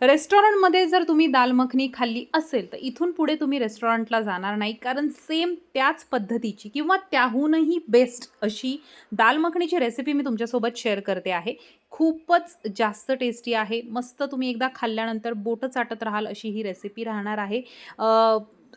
रेस्टॉरंटमध्ये जर तुम्ही दाल मखनी खाल्ली असेल तर इथून पुढे तुम्ही रेस्टॉरंटला जाणार नाही. कारण सेम त्याच पद्धतीची किंवा त्याहूनही बेस्ट अशी दाल मखनीची रेसिपी मी तुमच्यासोबत शेअर करते आहे. खूपच जास्त टेस्टी आहे. मस्त तुम्ही एकदा खाल्ल्यानंतर बोटं चाटत राहाल अशी ही रेसिपी राहणार आहे.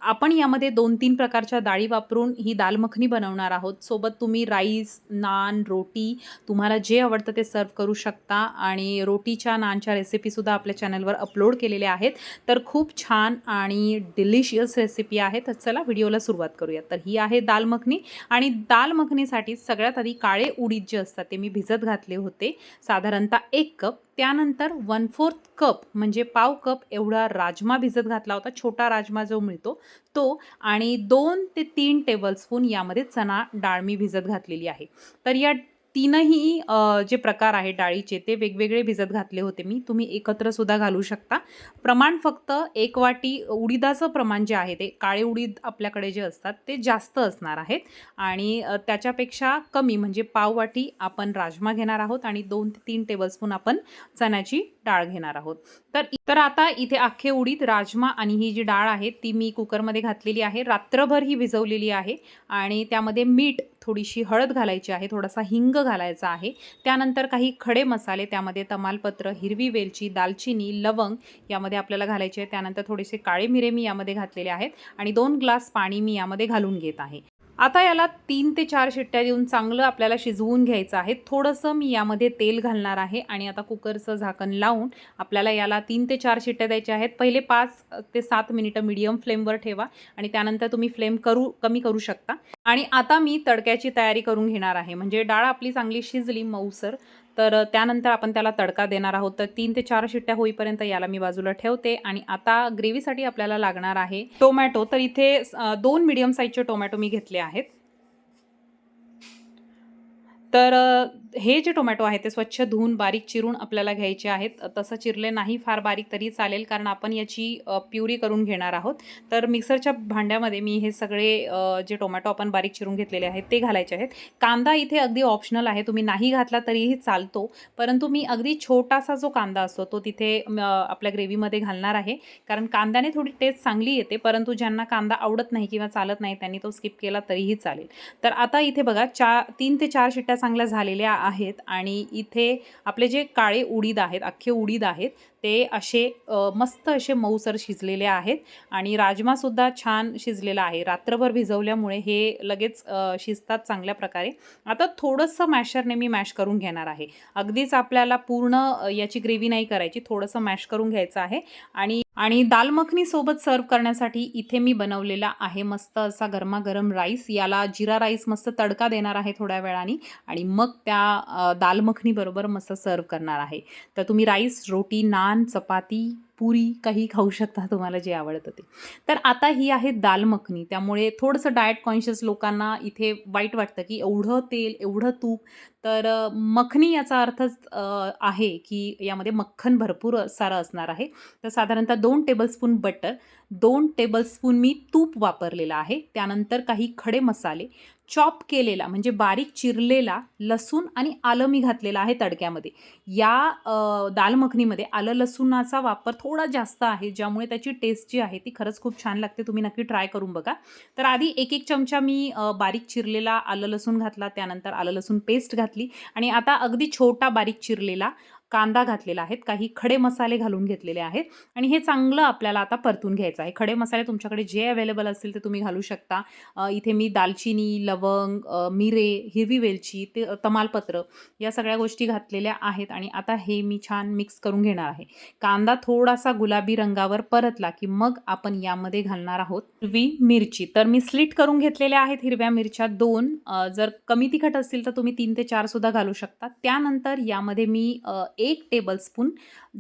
आपण यामध्ये दोन तीन प्रकारच्या डाळी वापरून ही दाल मखनी बनवणार आहोत. सोबत तुम्ही राईस नान रोटी तुम्हाला जे आवडतं ते सर्व करू शकता. आणि रोटीच्या नानच्या रेसिपीसुद्धा आपल्या चॅनलवर अपलोड केलेल्या आहेत. तर खूप छान आणि डिलिशियस रेसिपी आहे. तर चला व्हिडिओला सुरुवात करूया तर ही आहे दाल मखनी. आणि दाल मखनीसाठी सगळ्यात आधी काळे उडीद जे असतात ते मी भिजत घातले होते. साधारणतः एक कप. त्यानंतर वन फोर्थ कप म्हणजे पाव कप एवढा राजमा भिजत घातला होता छोटा राजमा जो मिळतो तो आणि दोन ते तीन टेबलस्पून यामध्ये चणा डाळ मी भिजत घातलेली आहे. तर या तीनही जे प्रकार आहे डाळीचे ते वेगवेगळे भिजत घातले होते मी. तुम्ही एकत्र सुद्धा घालू शकता. प्रमाण फक्त एक वाटी उडीदाचं प्रमाण जे आहे ते काळे उडीद आपल्याकडे जे असतात ते जास्त असणार आहेत. आणि त्याच्यापेक्षा कमी म्हणजे पाव वाटी आपण राजमा घेणार आहोत आणि दोन ते तीन टेबलस्पून आपण चण्याची डाळ घेणार आहोत. तर तर आता इथे अख्खे उडीद राजमा आणि ही जी डाळ आहे ती मी कुकरमध्ये घातलेली आहे. रात्रभर ही भिजवलेली आहे आणि त्यामध्ये मीठ थोडीशी हळद घालायची आहे. थोडासा हिंग घालायचा आहे. त्यानंतर काही खडे मसाले त्यामध्ये तमालपत्र हिरवी वेलची दालचिनी लवंग यामध्ये आपल्याला घालायचे आहे त्यानंतर थोडेसे काळे मिरे मी यामध्ये घातलेले आहेत आणि दोन ग्लास पाणी मी यामध्ये घालून घेत आहे. आता याला तीन ते चार शिट्ट्या देऊन चांगलं आपल्याला शिजवून घ्यायचं आहे. थोडंसं मी यामध्ये तेल घालणार आहे आणि आता कुकरचं झाकण लावून आपल्याला याला तीन ते चार शिट्ट्या द्यायच्या आहेत. पहिले पाच ते सात मिनिटं मिडियम फ्लेमवर ठेवा आणि त्यानंतर तुम्ही फ्लेम करू कमी करू शकता. आणि आता मी तडक्याची तयारी करून घेणार आहे. म्हणजे डाळ आपली चांगली शिजली मऊसर. तर त्यानंतर आपण त्याला तडका देणार आहोत. तर तीन ते चार शिट्ट्या होईपर्यंत याला मी बाजूला ठेवते आणि आता ग्रेव्हीसाठी आपल्याला लागणार आहे टोमॅटो. तर इथे दोन मिडियम साईजचे टोमॅटो मी घेतले आहेत. तर हे जे टोमॅटो आहे ते स्वच्छ धुवून बारीक चिरून आपल्याला घ्यायचे आहेत. तसं चिरले नाही फार बारीक तरी चालेल कारण आपण याची प्युरी करून घेणार आहोत. तर मिक्सरच्या भांड्यामध्ये मी हे सगळे जे टोमॅटो आपण बारीक चिरून घेतलेले आहेत ते घालायचे आहेत. कांदा इथे अगदी ऑप्शनल आहे. तुम्ही नाही घातला तरीही चालतो. परंतु मी अगदी छोटासा जो कांदा असतो तो तिथे आपल्या ग्रेव्हीमध्ये घालणार आहे. कारण कांद्याने थोडी टेस्ट चांगली येते. परंतु ज्यांना कांदा आवडत नाही किंवा चालत नाही त्यांनी तो स्किप केला तरीही चालेल. तर आता इथे बघा चार तीन ते चार शिट्ट्या चांगल्या झालेल्या आहेत आणि इथे आपले जे काळे उडीद आहेत अख्खे उडीद आहेत ते असे मस्त असे मऊसर शिजलेले आहेत आणि राजमासुद्धा छान शिजलेला आहे. रात्रभर भिजवल्यामुळे हे लगेच शिजतात चांगल्या प्रकारे. आता थोडंसं मॅशरने मी मॅश करून घेणार आहे. अगदीच आपल्याला पूर्ण याची ग्रेव्ही नाही करायची थोडंसं मॅश करून घ्यायचं आहे आणि आणि दाल मखनी सोबत सर्व करण्यासाठी इथे मी बनवलेला आहे मस्त असा गरमागरम राईस याला जिरा राईस मस्त तडका देणार आहे थोड्या वेळाने आणि मग त्या दाल मखनी बरोबर मस्त सर्व करणार आहे. तर तुम्ही राईस रोटी नान चपाती पुरी काही खाऊ शकता तुम्हाला जे आवडतं ते. तर आता ही आहे दाल मखनी. त्यामुळे थोडंसं डाएट कॉन्शियस लोकांना इथे वाईट वाटतं की एवढं तेल एवढं तूप. तर मखनी याचा अर्थच आहे की यामध्ये मक्खन भरपूर सारं असणार आहे. तर साधारणतः दोन टेबलस्पून बटर दोन टेबलस्पून मी तूप वापरलेलं आहे. त्यानंतर काही खडे मसाले चॉप केलेला म्हणजे बारीक चिरलेला लसूण आणि आलं मी घातलेलं आहे तडक्यामध्ये. या दाल मखनीमध्ये आलं लसूणाचा वापर थोडा जास्त आहे ज्यामुळे त्याची टेस्ट जी आहे ती खरंच खूप छान लागते. तुम्ही नक्की ट्राय करून बघा. तर आधी एक एक चमचा मी बारीक चिरलेला आलं लसूण घातला त्यानंतर आलं लसूण पेस्ट घातली आणि आता अगदी छोटा बारीक चिरलेला कांदा घातलेला आहे. काही खडे मसाले घालून घेतलेले आहेत. आणि हे चांगलं आपल्याला आता परतून घ्यायचं आहे. खडे मसाले तुमच्याकडे जे अवेलेबल असतील ते तुम्ही घालू शकता. इथे मी दालचिनी लवंग मिरे हिरवी वेलची ते तमालपत्र या सगळ्या गोष्टी घातलेल्या आहेत. आणि आता हे मी छान मिक्स करून घेणार आहे. कांदा थोडासा गुलाबी रंगावर परतला की मग आपण यामध्ये घालणार आहोत हिरवी मिरची. तर मी स्लिट करून घेतलेल्या आहेत हिरव्या मिरच्या दोन. जर कमी तिखट असतील तर तुम्ही तीन ते चार सुद्धा घालू शकता. त्यानंतर यामध्ये मी एक टेबलस्पून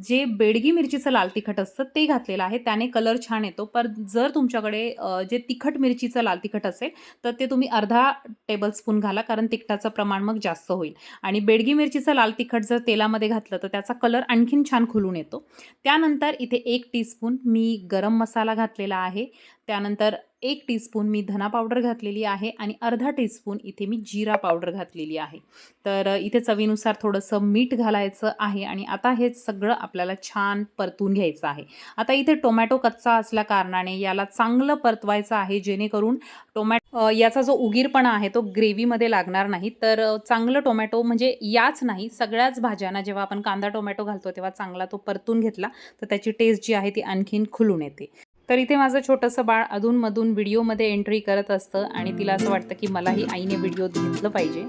जे बेडगी मिरचीचं लाल तिखट असतं ते घातलेलं आहे. त्याने कलर छान येतो. पर जर तुमच्याकडे जे तिखट मिरचीचं लाल तिखट असेल तर ते तुम्ही अर्धा टेबलस्पून घाला कारण तिखटाचं प्रमाण मग जास्त होईल. आणि बेडगी मिरचीचं लाल तिखट जर तेलामध्ये घातलं तर त्याचा कलर आणखीन छान खुलून येतो. त्यानंतर इथे एक टीस्पून मी गरम मसाला घातलेला आहे. त्यानंतर एक टीस्पून मी धना पावडर घातलेली आहे आणि अर्धा टीस्पून इथे मी जिरा पावडर घातलेली आहे. तर इथे चवीनुसार थोडंसं मीठ घालायचं आहे आणि आता हे सगळं आपल्याला छान परतून घ्यायचं आहे. आता इथे टोमॅटो कच्चा असल्या कारणाने याला चांगलं परतवायचं आहे जेणेकरून टोमॅटो याचा जो उगीरपणा आहे तो ग्रेव्हीमध्ये लागणार नाही. तर चांगलं टोमॅटो म्हणजे याच नाही सगळ्याच भाज्यांना जेव्हा आपण कांदा टोमॅटो घालतो तेव्हा चांगला तो परतून घेतला तर त्याची टेस्ट जी आहे ती आणखीन खुलून येते. तर इथे माझं छोटंसं बाळ अधूनमधून व्हिडिओमध्ये एंट्री करत असतं आणि तिला असं वाटतं की मलाही आईने व्हिडिओ घेतलं पाहिजे.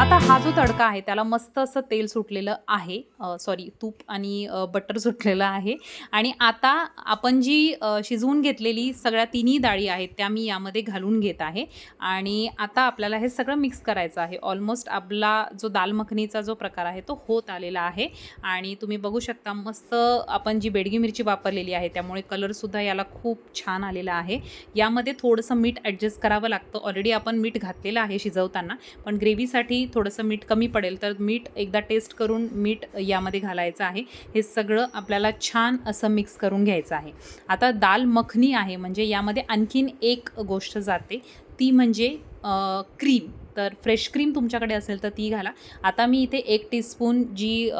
आता हा जो तडका आहे त्याला मस्त असं तेल सुटलेलं आहे. सॉरी तूप आणि बटर सुटलेलं आहे. आणि आता आपण जी शिजवून घेतलेली सगळ्या तिन्ही डाळी आहेत त्या मी यामध्ये घालून घेत आहे. आणि आता आपल्याला हे सगळं मिक्स करायचं आहे. ऑलमोस्ट आपला जो दाल मखनीचा जो प्रकार आहे तो होत आलेला आहे. आणि तुम्ही बघू शकता मस्त आपण जी बेडगी मिरची वापरलेली आहे त्यामुळे कलरसुद्धा याला खूप छान आलेला आहे. यामध्ये थोडंसं मीठ ॲडजस्ट करावं लागतं. ऑलरेडी आपण मीठ घातलेलं आहे शिजवताना. पण ग्रेव्हीसाठी थोडंसं मीठ कमी पडेल तर मीठ एकदा टेस्ट करून मीठ यामध्ये घालायचं आहे. हे सगळं आपल्याला छान असं मिक्स करून घ्यायचं आहे. आता दाल मखनी आहे म्हणजे यामध्ये आणखीन एक गोष्ट जाते. ती म्हणजे क्रीम तर फ्रेश क्रीम तुमच्याकडे असेल तर ती घाला. आता मी इथे एक टीस्पून जी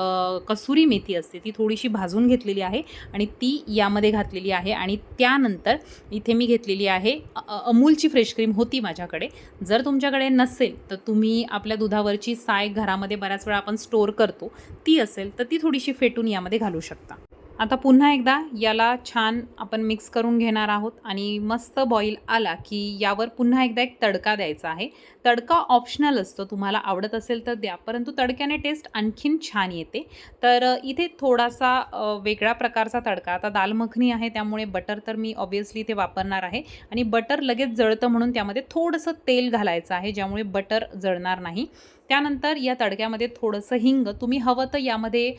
कसुरी मेथी असते ती थोडीशी भाजून घेतलेली आहे आणि ती यामध्ये घातलेली आहे आणि त्यानंतर इथे मी घेतलेली आहे अमूलची फ्रेश क्रीम होती माझ्याकडे. जर तुमच्याकडे नसेल तर तुम्ही आपल्या दुधावरची साय घरामध्ये बऱ्याच वेळा आपण स्टोअर करतो ती असेल तर ती थोडीशी फेटून यामध्ये घालू शकता. आता पुन्हा एकदा याला छान आपण मिक्स करून घेणार आहोत आणि मस्त बॉईल आला की यावर पुन्हा एकदा एक तडका द्यायचा आहे. तडका ऑप्शनल असतो तुम्हाला आवडत असेल तर द्या परंतु तडक्याने टेस्ट आणखीन छान येते. तर इथे थोडासा वेगळा वेगळ्या प्रकारचा तडका. आता दाल मखनी आहे त्यामुळे बटर तर मी ऑब्वियसली इथे वापरणार आहे. आणि बटर लगेच जळतं म्हणून त्यामध्ये थोडंसं तेल घालायचं आहे ज्यामुळे बटर जळणार नाही. त्यानंतर या तडक्यामध्ये थोडंसं हिंग. तुम्ही हवं तर यामध्ये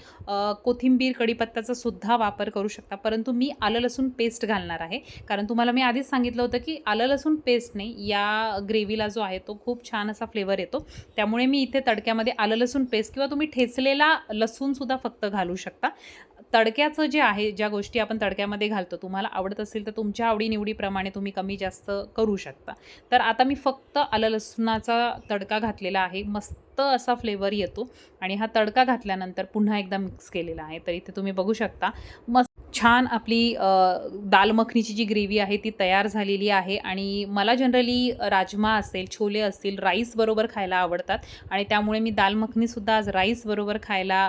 कोथिंबीर कढीपत्त्याचा सुद्धा वापर करू शकता. परंतु मी आलं लसूण पेस्ट घालणार आहे. कारण तुम्हाला मी आधीच सांगितलं होतं की आलं लसूण पेस्टने या ग्रेव्हीला जो आहे तो खूप छान असा फ्लेवर येतो. त्यामुळे मी इथे तडक्यामध्ये आलं लसूण पेस्ट किंवा तुम्ही ठेचलेला लसूणसुद्धा फक्त घालू शकता. तडक्याचं जे आहे ज्या गोष्टी आपण तडक्यामध्ये घालतो तुम्हाला आवडत असेल तर तुमच्या आवडीनिवडीप्रमाणे तुम्ही कमी जास्त करू शकता. तर आता मी फक्त आलं लसणाचा तडका घातलेला आहे. मस्त असा फ्लेवर येतो आणि हा तडका घातल्यानंतर पुन्हा एकदा मिक्स केलेला आहे. तर इथे तुम्ही बघू शकता मस्त छान आपली दाल मखनीची जी ग्रेव्ही आहे ती तयार झालेली आहे आणि मला जनरली राजमा असेल छोले असतील राईसबरोबर खायला आवडतात आणि त्यामुळे मी दाल मखनीसुद्धा आज राईसबरोबर खायला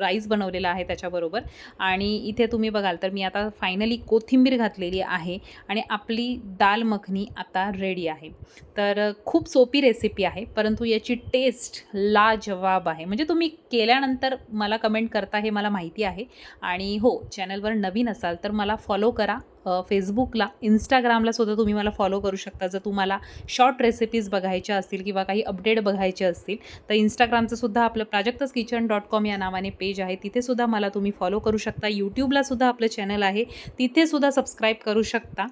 राईस बनवलेला आहे त्याच्याबरोबर. आणि इथे तुम्ही बघाल तर मी आता फायनली कोथिंबीर घातलेली आहे आणि आपली दाल मखनी आता रेडी आहे. तर खूप सोपी रेसिपी आहे परंतु याची टेस्ट लाजवाब आहे. म्हणजे तुम्ही केल्यानंतर मला कमेंट करता हे मला माहिती आहे. आणि हो चॅनलवर नवीन असाल तर मला फॉलो करा. फेसबुकला इंस्टाग्रामला सुद्धा तुम्ही मला फॉलो करू शकता. जर तुम्हाला शॉर्ट रेसिपीज बघायच्या असतील किंवा काही अपडेट बघायचे असतील तर इंस्टाग्रामचं सुद्धा आपलं प्राजक्तस किचन डॉट कॉम या नावाने पेज आहे. तिथेसुद्धा मला तुम्ही फॉलो करू शकता. यूट्यूबला सुद्धा आपलं चॅनल आहे. तिथेसुद्धा सबस्क्राईब करू शकता.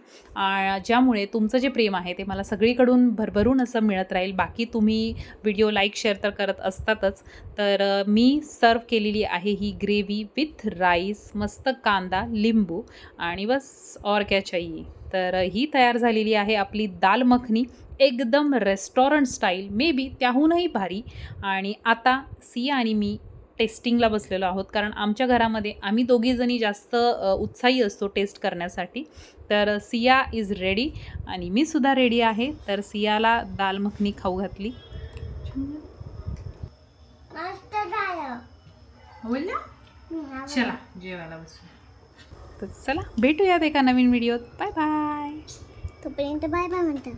ज्यामुळे तुमचं जे प्रेम आहे ते मला सगळीकडून भरभरून असं मिळत राहील. बाकी तुम्ही व्हिडिओ लाईक शेअर तर करत असतातच. तर मी सर्व केलेली आहे ही ग्रेव्ही विथ राईस मस्त कांदा लिंबू आणि बस और क्या चाहिए तर ही तयार झालेली आहे आपली दाल मखनी. एकदम रेस्टॉरंट स्टाईल मे बी त्याहूनही भारी. आणि आता सिया आणि मी टेस्टिंगला बसलेलो आहोत. कारण आमच्या घरामध्ये आम्ही दोघीजणी जास्त उत्साही असतो टेस्ट करण्यासाठी. तर सिया इज रेडी आणि मी सुद्धा रेडी आहे. तर सियाला दाल मखनी खाऊ घातली. चला जेवायला बसू तर चला भेटूयात एका नवीन व्हिडिओत. Bye bye. तोपर्यंत बाय बाय म्हणतात.